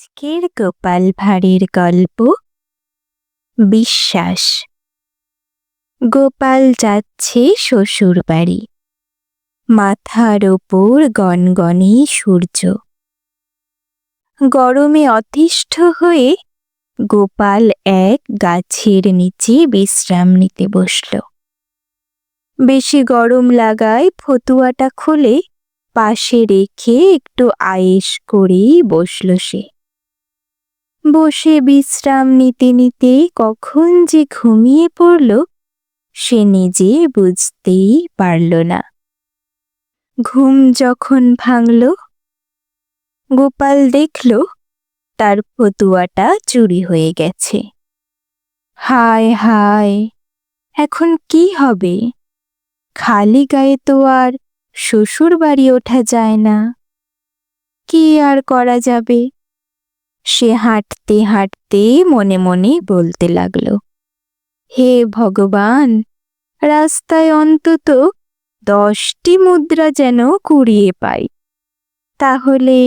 আজকের গোপাল ভাঁড়ের গল্প। বিশ্বাস। গোপাল যাচ্ছে শ্বশুর বাড়ি। মাথার ওপর গনগনে সূর্য। গরমে অতিষ্ঠ হয়ে গোপাল এক গাছের নিচে বিশ্রাম নিতে বসল। বেশি গরম লাগায় ফতুয়াটা খুলে পাশে রেখে একটু আয়েশ করেই বসল সে। বসে বিশ্রাম নিতে নিতে কখন যে ঘুমিয়ে পড়ল, সে নিজে বুঝতেই পারল না। ঘুম যখন ভাঙল, গোপাল দেখল তার ফতুয়াটা চুরি হয়ে গেছে। হায় হায়, এখন কি হবে? খালি গায়ে তো আর শ্বশুর বাড়ি ওঠা যায় না। কি আর করা যাবে? সে হাঁটতে হাঁটতে মনে মনে বলতে লাগল, হে ভগবান, রাস্তায় অন্তত দশটি মুদ্রা যেন কুড়িয়ে পাই। তাহলে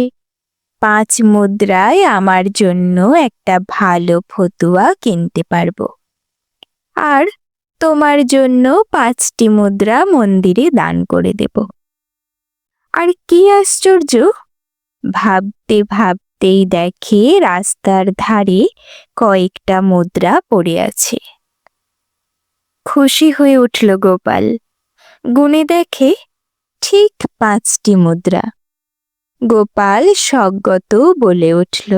পাঁচ মুদ্রায় আমার জন্য একটা ভালো ফতুয়া কিনতে পারব। আর তোমার জন্য পাঁচটি মুদ্রা মন্দিরে দান করে দেব। আর কি আশ্চর্য! ভাবতে ভাবতেই দেখে রাস্তার ধারে কয়েকটা মুদ্রা পড়ে আছে। খুশি হয়ে উঠল গোপাল। গুনে দেখে, ঠিক পাঁচটি মুদ্রা। গোপাল স্বগত বলে উঠল,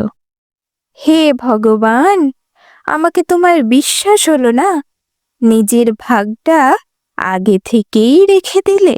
হে ভগবান, আমাকে তোমার বিশ্বাস হলো না? নিজের ভাগটা আগে থেকেই রেখে দিলে?